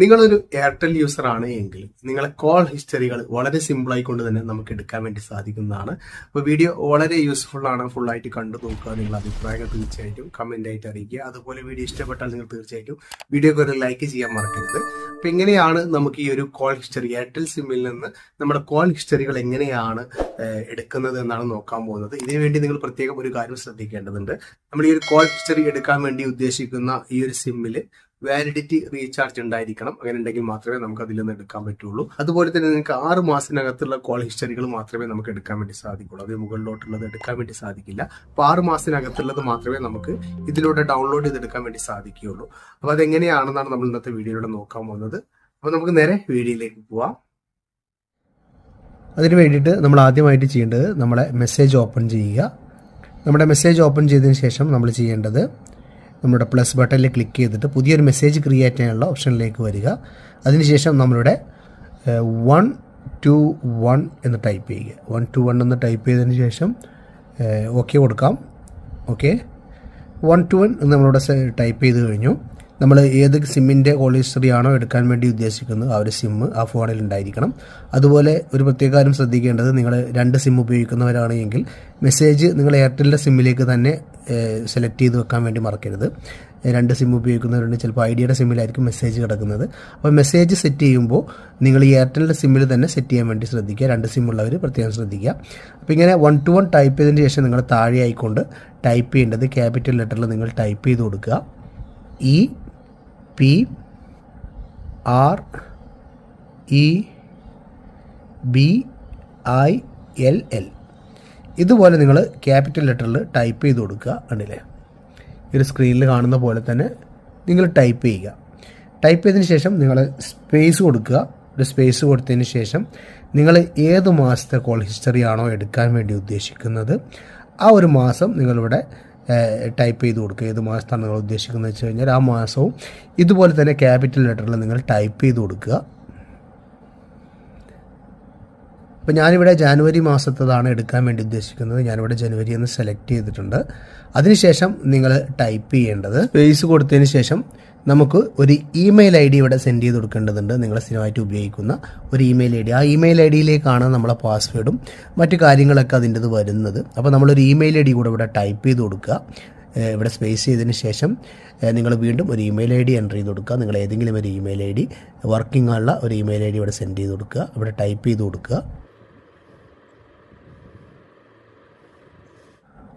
നിങ്ങളൊരു Airtel user ആണ് എങ്കിൽ നിങ്ങളെ കോൾ ഹിസ്റ്ററികൾ വളരെ സിമ്പിൾ കൊണ്ട് തന്നെ നമുക്ക് എടുക്കാൻ വേണ്ടി സാധിക്കുന്നതാണ്. അപ്പോൾ വീഡിയോ വളരെ യൂസ്ഫുൾ ആണ്. ഫുള്ളായിട്ട് കണ്ടു നോക്കുക നിങ്ങൾ അഭിപ്രായങ്ങൾ തീർച്ചയായിട്ടും കമന്റ് ആയിട്ട് അറിയിക്കുക. അതുപോലെ വീഡിയോ ഇഷ്ടപ്പെട്ടാൽ നിങ്ങൾ തീർച്ചയായിട്ടും വീഡിയോക്ക് ഒരു ലൈക്ക് ചെയ്യാൻ മറക്കരുത്. അപ്പോൾ എങ്ങനെയാണ് നമുക്ക് ഈ ഒരു കോൾ ഹിസ്റ്ററി എയർടെൽ സിമ്മിൽ നിന്ന് നമ്മുടെ കോൾ ഹിസ്റ്ററികൾ എങ്ങനെയാണ് എടുക്കുന്നത് എന്നാണ് നോക്കാൻ പോകുന്നത്. ഇതിനുവേണ്ടി നിങ്ങൾ പ്രത്യേകം ഒരു കാര്യം ശ്രദ്ധിക്കേണ്ടതുണ്ട്. നമ്മൾ ഈ ഒരു കോൾ ഹിസ്റ്ററി എടുക്കാൻ വേണ്ടി ഉദ്ദേശിക്കുന്ന ഈ ഒരു സിമ്മിൽ വാലിഡിറ്റി റീചാർജ് ഉണ്ടായിരിക്കണം. അങ്ങനെ ഉണ്ടെങ്കിൽ മാത്രമേ നമുക്ക് അതിൽ നിന്ന് എടുക്കാൻ പറ്റുള്ളൂ. അതുപോലെ തന്നെ നിങ്ങൾക്ക് ആറ് മാസത്തിനകത്തുള്ള കോൾ ഹിസ്റ്ററികൾ മാത്രമേ നമുക്ക് എടുക്കാൻ വേണ്ടി സാധിക്കുള്ളൂ. അത് മുകളിലോട്ടുള്ളത് എടുക്കാൻ വേണ്ടി സാധിക്കില്ല. അപ്പോൾ ആറ് മാസത്തിനകത്തുള്ളത് മാത്രമേ നമുക്ക് ഇതിലൂടെ ഡൗൺലോഡ് ചെയ്തെടുക്കാൻ വേണ്ടി സാധിക്കുകയുള്ളൂ. അപ്പോൾ അതെങ്ങനെയാണെന്നാണ് നമ്മൾ ഇന്നത്തെ വീഡിയോയിലൂടെ നോക്കാൻ പോകുന്നത്. അപ്പോൾ നമുക്ക് നേരെ വീഡിയോയിലേക്ക് പോവാം. അതിന് വേണ്ടിയിട്ട് നമ്മൾ ആദ്യമായിട്ട് ചെയ്യേണ്ടത് നമ്മളെ മെസ്സേജ് ഓപ്പൺ ചെയ്യുക. നമ്മുടെ മെസ്സേജ് ഓപ്പൺ ചെയ്തതിന് ശേഷം നമ്മൾ ചെയ്യേണ്ടത് നമ്മുടെ പ്ലസ് ബട്ടണിൽ ക്ലിക്ക് ചെയ്തിട്ട് പുതിയൊരു മെസ്സേജ് ക്രിയേറ്റ് ചെയ്യാനുള്ള ഓപ്ഷനിലേക്ക് വരിക. അതിനുശേഷം നമ്മളുടെ വൺ ടു വൺ എന്ന് ടൈപ്പ് ചെയ്യുക. വൺ ടു വൺ എന്ന് ടൈപ്പ് ചെയ്തതിന് ശേഷം ഓക്കെ കൊടുക്കാം. ഓക്കെ വൺ ടു വൺ എന്ന് നമ്മളിവിടെ ടൈപ്പ് ചെയ്ത് കഴിഞ്ഞു. നമ്മൾ ഏത് സിമ്മിന്റെ ആണോ എടുക്കാൻ വേണ്ടി ഉദ്ദേശിക്കുന്നത് ആ ഒരു സിമ്മ് ആ ഫോണിൽ ഉണ്ടായിരിക്കണം. അതുപോലെ ഒരു പ്രത്യേക കാര്യം ശ്രദ്ധിക്കേണ്ടത് നിങ്ങൾ രണ്ട് സിം ഉപയോഗിക്കുന്നവരാണെങ്കിൽ മെസ്സേജ് നിങ്ങൾ എയർടെലിന്റെ സിമ്മിലേക്ക് തന്നെ സെലക്ട് ചെയ്ത് വെക്കാൻ വേണ്ടി മറക്കരുത്. രണ്ട് സിം ഉപയോഗിക്കുന്നവരുണ്ട് ചിലപ്പോൾ ഐഡിയയുടെ സിമ്മിലായിരിക്കും മെസ്സേജ് കിടക്കുന്നത്. അപ്പോൾ മെസ്സേജ് സെറ്റ് ചെയ്യുമ്പോൾ നിങ്ങൾ ഈ എയർടെലിന്റെ സിമ്മിൽ തന്നെ സെറ്റ് ചെയ്യാൻ വേണ്ടി ശ്രദ്ധിക്കുക. രണ്ട് സിമ്മുള്ളവർ പ്രത്യേകം ശ്രദ്ധിക്കുക. അപ്പോൾ ഇങ്ങനെ വൺ ടു വൺ ടൈപ്പ് ചെയ്തതിന് ശേഷം നിങ്ങൾ താഴെ ആയിക്കൊണ്ട് ടൈപ്പ് ചെയ്യേണ്ടത് ക്യാപിറ്റൽ ലെറ്ററിൽ നിങ്ങൾ ടൈപ്പ് ചെയ്ത് കൊടുക്കുക. E P R E B I L L. ഇതുപോലെ നിങ്ങൾ ക്യാപിറ്റൽ ലെറ്ററിൽ ടൈപ്പ് ചെയ്ത് കൊടുക്കുക കണ്ടില്ലേ? ഒരു സ്ക്രീനിൽ കാണുന്ന പോലെ തന്നെ നിങ്ങൾ ടൈപ്പ് ചെയ്യുക. ടൈപ്പ് ചെയ്തതിന് ശേഷം നിങ്ങൾ സ്പേസ് കൊടുക്കുക. ഒരു സ്പേസ് കൊടുത്തതിന് ശേഷം നിങ്ങൾ ഏത് മാസത്തെ കോൾ ഹിസ്റ്ററി ആണോ എടുക്കാൻ വേണ്ടി ഉദ്ദേശിക്കുന്നത്? ആ ഒരു മാസം നിങ്ങളിവിടെ ടൈപ്പ് ചെയ്ത് കൊടുക്കുക. ഏത് മാസത്താണ് നിങ്ങൾ ഉദ്ദേശിക്കുന്നത് വെച്ച് കഴിഞ്ഞാൽ ആ മാസവും ഇതുപോലെ തന്നെ ക്യാപിറ്റൽ ലെറ്ററിൽ നിങ്ങൾ ടൈപ്പ് ചെയ്ത് കൊടുക്കുക. അപ്പോൾ ഞാനിവിടെ ജാനുവരി മാസത്തതാണ് എടുക്കാൻ വേണ്ടി ഉദ്ദേശിക്കുന്നത്. ഞാനിവിടെ ജനുവരി എന്ന് സെലക്ട് ചെയ്തിട്ടുണ്ട്. അതിനുശേഷം നിങ്ങൾ ടൈപ്പ് ചെയ്യേണ്ടത് സ്പേസ് കൊടുത്തതിന് ശേഷം നമുക്ക് ഒരു ഇമെയിൽ ഐ ഡി ഇവിടെ സെൻഡ് ചെയ്ത് കൊടുക്കേണ്ടതുണ്ട്. നിങ്ങൾ സ്ഥിരമായിട്ട് ഉപയോഗിക്കുന്ന ഒരു ഇമെയിൽ ഐ ഡി ആ ഇമെയിൽ ഐ ഡിയിലേക്കാണ് നമ്മളെ പാസ്വേഡും മറ്റു കാര്യങ്ങളൊക്കെ അതിന്റെത് വരുന്നത്. അപ്പോൾ നമ്മളൊരു ഇമെയിൽ ഐ ഡി കൂടെ ഇവിടെ ടൈപ്പ് ചെയ്ത് കൊടുക്കുക. ഇവിടെ സ്പേസ് ചെയ്തതിന് ശേഷം നിങ്ങൾ വീണ്ടും ഒരു ഇമെയിൽ ഐ ഡി എന്റർ ചെയ്ത് കൊടുക്കുക. നിങ്ങൾ ഏതെങ്കിലും ഒരു ഇമെയിൽ ഐ ഡി വർക്കിംഗ് ഉള്ള ഒരു ഇമെയിൽ ഐ ഡി ഇവിടെ സെൻഡ് ചെയ്ത് കൊടുക്കുക. ഇവിടെ ടൈപ്പ് ചെയ്ത് കൊടുക്കുക.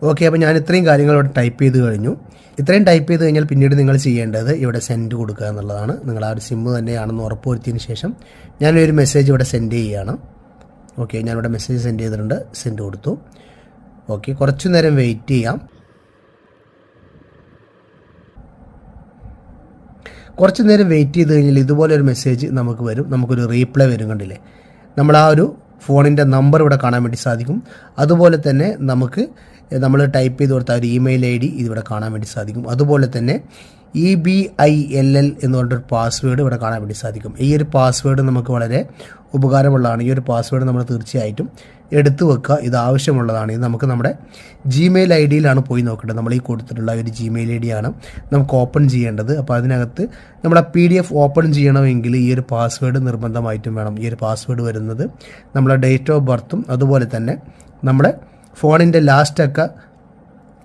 ഓക്കെ അപ്പോൾ ഞാൻ ഇത്രയും കാര്യങ്ങൾ ഇവിടെ ടൈപ്പ് ചെയ്ത് കഴിഞ്ഞു. ഇത്രയും ടൈപ്പ് ചെയ്ത് കഴിഞ്ഞാൽ പിന്നീട് നിങ്ങൾ ചെയ്യേണ്ടത് ഇവിടെ സെൻഡ് കൊടുക്കുക എന്നുള്ളതാണ്. നിങ്ങൾ ആ ഒരു സിമ്മ് തന്നെയാണെന്ന് ഉറപ്പുവരുത്തിയതിന് ശേഷം ഞാനൊരു മെസ്സേജ് ഇവിടെ സെൻഡ് ചെയ്യുകയാണ് ഓക്കെ ഞാനിവിടെ മെസ്സേജ് സെൻഡ് ചെയ്തിട്ടുണ്ട്. സെൻഡ് കൊടുത്തു. ഓക്കെ കുറച്ചു നേരം വെയിറ്റ് ചെയ്യാം. കുറച്ച് നേരം വെയിറ്റ് ചെയ്ത് കഴിഞ്ഞാൽ ഇതുപോലെ ഒരു മെസ്സേജ് നമുക്ക് വരും. നമുക്കൊരു റീപ്ലൈ വരും കണ്ടില്ലേ? നമ്മൾ ആ ഒരു ഫോണിന്റെ നമ്പർ ഇവിടെ കാണാൻ വേണ്ടി സാധിക്കും. അതുപോലെ തന്നെ നമുക്ക് നമ്മൾ ടൈപ്പ് ചെയ്ത് കൊടുത്ത ഒരു ഇമെയിൽ ഐ ഡി ഇതിവിടെ കാണാൻ വേണ്ടി സാധിക്കും. അതുപോലെ തന്നെ E B I L L എന്ന് പറഞ്ഞൊരു പാസ്വേഡ് ഇവിടെ കാണാൻ വേണ്ടി സാധിക്കും. ഈ ഒരു പാസ്വേഡ് നമുക്ക് വളരെ ഉപകാരമുള്ളതാണ്. ഈ ഒരു പാസ്വേഡ് നമ്മൾ തീർച്ചയായിട്ടും എടുത്തു വെക്കുക. ഇത് ആവശ്യമുള്ളതാണ്. ഇത് നമുക്ക് നമ്മുടെ ജിമെയിൽ ഐ ഡിയിലാണ് പോയി നോക്കേണ്ടത്. നമ്മൾ ഈ കൊടുത്തിട്ടുള്ള ഒരു ജിമെയിൽ ഐ ഡിയാണ് നമുക്ക് ഓപ്പൺ ചെയ്യേണ്ടത്. അപ്പോൾ അതിനകത്ത് നമ്മുടെ പി ഡി എഫ് ഓപ്പൺ ചെയ്യണമെങ്കിൽ ഈ ഒരു പാസ്വേഡ് നിർബന്ധമായിട്ടും വേണം. ഈ ഒരു പാസ്വേഡ് വരുന്നത് നമ്മുടെ ഡേറ്റ് ഓഫ് ബർത്തും അതുപോലെ തന്നെ നമ്മുടെ ഫോണിന്റെ ലാസ്റ്റൊക്കെ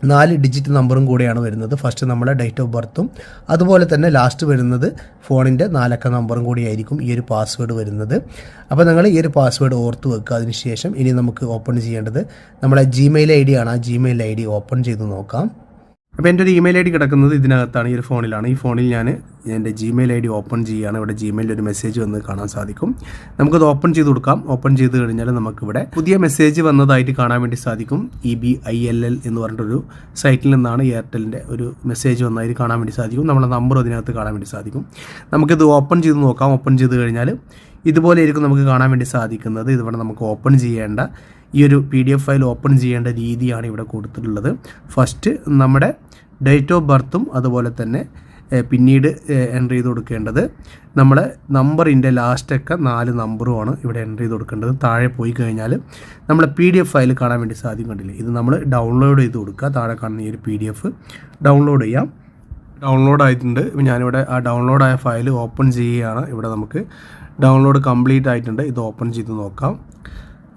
നാല് ഡിജിറ്റ് നമ്പറും കൂടെയാണ് വരുന്നത്. ഫസ്റ്റ് നമ്മുടെ ഡേറ്റ് ഓഫ് ബർത്തും അതുപോലെ തന്നെ ലാസ്റ്റ് വരുന്നത് ഫോണിന്റെ നാലക്ക നമ്പറും കൂടിയായിരിക്കും ഈ ഒരു പാസ്വേഡ് വരുന്നത്. അപ്പോൾ നിങ്ങൾ ഈ ഒരു പാസ്വേഡ് ഓർത്ത് വെക്കുക. അതിനുശേഷം ഇനി നമുക്ക് ഓപ്പൺ ചെയ്യേണ്ടത് നമ്മളെ ജിമെയിൽ ഐ ഡി ആണ്. ആ ജിമെയിൽ ഐ ഡി ഓപ്പൺ ചെയ്ത് നോക്കാം. അപ്പോൾ എന്റെ ഒരു ഇമെയിൽ ഐ ഡി കിടക്കുന്നത് ഇതിനകത്താണ് ഈ ഒരു ഫോണിലാണ്. ഈ ഫോണിൽ ഞാൻ എന്റെ ജിമെയിൽ ഐ ഡി ഓപ്പൺ ചെയ്യുകയാണ്. ഇവിടെ ജിമെയിലിൽ ഒരു മെസ്സേജ് വന്ന് കാണാൻ സാധിക്കും. നമുക്കത് ഓപ്പൺ ചെയ്ത് കൊടുക്കാം. ഓപ്പൺ ചെയ്ത് കഴിഞ്ഞാൽ നമുക്കിവിടെ പുതിയ മെസ്സേജ് വന്നതായിട്ട് കാണാൻ വേണ്ടി സാധിക്കും. E B I L L എന്ന് പറഞ്ഞിട്ടൊരു സൈറ്റിൽ നിന്നാണ് എയർടെലിന്റെ ഒരു മെസ്സേജ് വന്നതായിട്ട് കാണാൻ വേണ്ടി സാധിക്കും. നമ്മുടെ നമ്പർ അതിനകത്ത് കാണാൻ വേണ്ടി സാധിക്കും. നമുക്കിത് ഓപ്പൺ ചെയ്ത് നോക്കാം. ഓപ്പൺ ചെയ്ത് കഴിഞ്ഞാൽ ഇതുപോലെ ആയിരിക്കും നമുക്ക് കാണാൻ വേണ്ടി സാധിക്കുന്നത്. ഇതിവിടെ നമുക്ക് ഓപ്പൺ ചെയ്യേണ്ട ഈ ഒരു P D F file open ചെയ്യേണ്ട രീതിയാണ് ഇവിടെ കൊടുത്തിട്ടുള്ളത്. ഫസ്റ്റ് നമ്മുടെ ഡേറ്റ് ഓഫ് ബർത്തും അതുപോലെ തന്നെ പിന്നീട് എന്റർ ചെയ്ത് കൊടുക്കേണ്ടത്. നമ്മളെ നമ്പറിന്റെ ലാസ്റ്റൊക്കെ നാല് നമ്പറുമാണ് ഇവിടെ എന്റർ ചെയ്ത് കൊടുക്കേണ്ടത്. താഴെ പോയി കഴിഞ്ഞാൽ നമ്മളെ പി ഡി എഫ് ഫയൽ കാണാൻ വേണ്ടി സാധിക്കും കണ്ടില്ല? ഇത് നമ്മൾ ഡൗൺലോഡ് ചെയ്ത് കൊടുക്കുക. താഴെ കാണുന്ന ഈ ഒരു പി ഡി എഫ് ഡൗൺലോഡ് ചെയ്യാം. ഡൗൺലോഡ് ആയിട്ടുണ്ട്. ഞാനിവിടെ ആ ഡൗൺലോഡായ ഫയൽ ഓപ്പൺ ചെയ്യുകയാണ്. ഇവിടെ നമുക്ക് ഡൗൺലോഡ് കംപ്ലീറ്റ് ആയിട്ടുണ്ട്. ഇത് ഓപ്പൺ ചെയ്ത് നോക്കാം.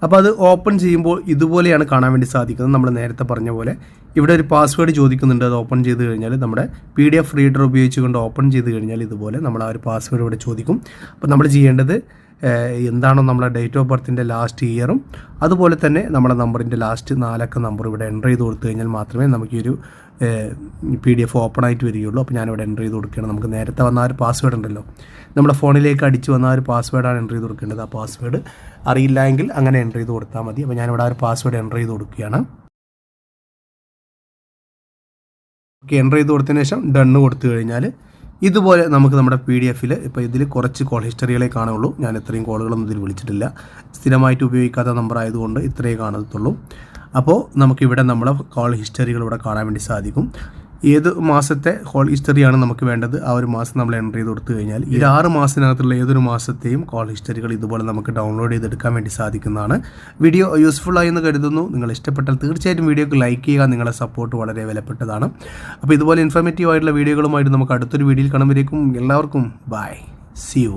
അപ്പോൾ അത് ഓപ്പൺ ചെയ്യുമ്പോൾ ഇതുപോലെയാണ് കാണാൻ വേണ്ടി സാധിക്കുന്നത്. നമ്മൾ നേരത്തെ പറഞ്ഞ പോലെ ഇവിടെ ഒരു പാസ്വേഡ് ചോദിക്കുന്നുണ്ട് അത് ഓപ്പൺ ചെയ്ത് കഴിഞ്ഞാൽ നമ്മുടെ പി ഡി എഫ് റീഡർ ഉപയോഗിച്ചുകൊണ്ട് ഓപ്പൺ ചെയ്ത് കഴിഞ്ഞാൽ ഇതുപോലെ നമ്മൾ ആ ഒരു പാസ്വേഡ് ഇവിടെ ചോദിക്കും. അപ്പോൾ നമ്മൾ ചെയ്യേണ്ടത് എന്താണോ നമ്മളെ ഡേറ്റ് ഓഫ് ബർത്തിന്റെ ലാസ്റ്റ് ഇയറും അതുപോലെ തന്നെ നമ്മുടെ നമ്പറിന്റെ ലാസ്റ്റ് നാലക്ക നമ്പർ ഇവിടെ എന്റർ ചെയ്ത് കൊടുത്തു കഴിഞ്ഞാൽ മാത്രമേ നമുക്ക് ഈ ഒരു പി ഡി എഫ് ഓപ്പൺ ആയിട്ട് വരികയുള്ളൂ. അപ്പോൾ ഞാനിവിടെ എന്റർ ചെയ്ത് കൊടുക്കുകയാണ്. നമുക്ക് നേരത്തെ വന്ന ആ ഒരു പാസ്വേഡ് ഉണ്ടല്ലോ. നമ്മുടെ ഫോണിലേക്ക് അടിച്ച് വന്ന ആ ഒരു പാസ്വേഡാണ് എന്റർ ചെയ്ത് കൊടുക്കേണ്ടത്. ആ പാസ്വേഡ് അറിയില്ല എങ്കിൽ അങ്ങനെ എന്റർ ചെയ്ത് കൊടുത്താൽ മതി. അപ്പോൾ ഞാനിവിടെ ആ ഒരു പാസ്വേഡ് എന്റർ ചെയ്ത് കൊടുക്കുകയാണ്. ഓക്കെ എന്റർ ചെയ്ത് കൊടുത്തതിന് ശേഷം ഡണ്ണ് കൊടുത്തു കഴിഞ്ഞാൽ ഇതുപോലെ നമുക്ക് നമ്മുടെ പി ഡി എഫിൽ ഇപ്പോൾ ഇതിൽ കുറച്ച് കോൾ ഹിസ്റ്ററികളെ കാണുള്ളൂ ഞാൻ ഇത്രയും കോളുകളൊന്നും ഇതിൽ വിളിച്ചിട്ടില്ല. സ്ഥിരമായിട്ട് ഉപയോഗിക്കാത്ത നമ്പർ ആയതുകൊണ്ട് ഇത്രയേ കാണത്തുള്ളൂ. അപ്പോൾ നമുക്കിവിടെ നമ്മുടെ കോൾ ഹിസ്റ്ററികൾ ഇവിടെ കാണാൻ വേണ്ടി സാധിക്കും. ഏത് മാസത്തെ കോൾ ഹിസ്റ്ററിയാണ് നമുക്ക് വേണ്ടത്? ആ ഒരു മാസം നമ്മൾ എന്റർ ചെയ്ത് കൊടുത്തു കഴിഞ്ഞാൽ ഈ ആറ് മാസത്തിനകത്തുള്ള ഏതൊരു മാസത്തെയും കോൾ ഹിസ്റ്ററികൾ ഇതുപോലെ നമുക്ക് ഡൗൺലോഡ് ചെയ്തെടുക്കാൻ വേണ്ടി സാധിക്കുന്നതാണ്. വീഡിയോ യൂസ്ഫുൾ ആയി എന്ന് കരുതുന്നു. നിങ്ങൾ ഇഷ്ടപ്പെട്ടാൽ തീർച്ചയായിട്ടും വീഡിയോക്ക് ലൈക്ക് ചെയ്യുക. നിങ്ങളുടെ സപ്പോർട്ട് വളരെ വിലപ്പെട്ടതാണ്. അപ്പോൾ ഇതുപോലെ ഇൻഫോർമേറ്റീവ് ആയിട്ടുള്ള വീഡിയോകളുമായിട്ട് നമുക്ക് അടുത്തൊരു വീഡിയോയിൽ കാണുമ്പോഴേക്കും എല്ലാവർക്കും ബൈ സി യു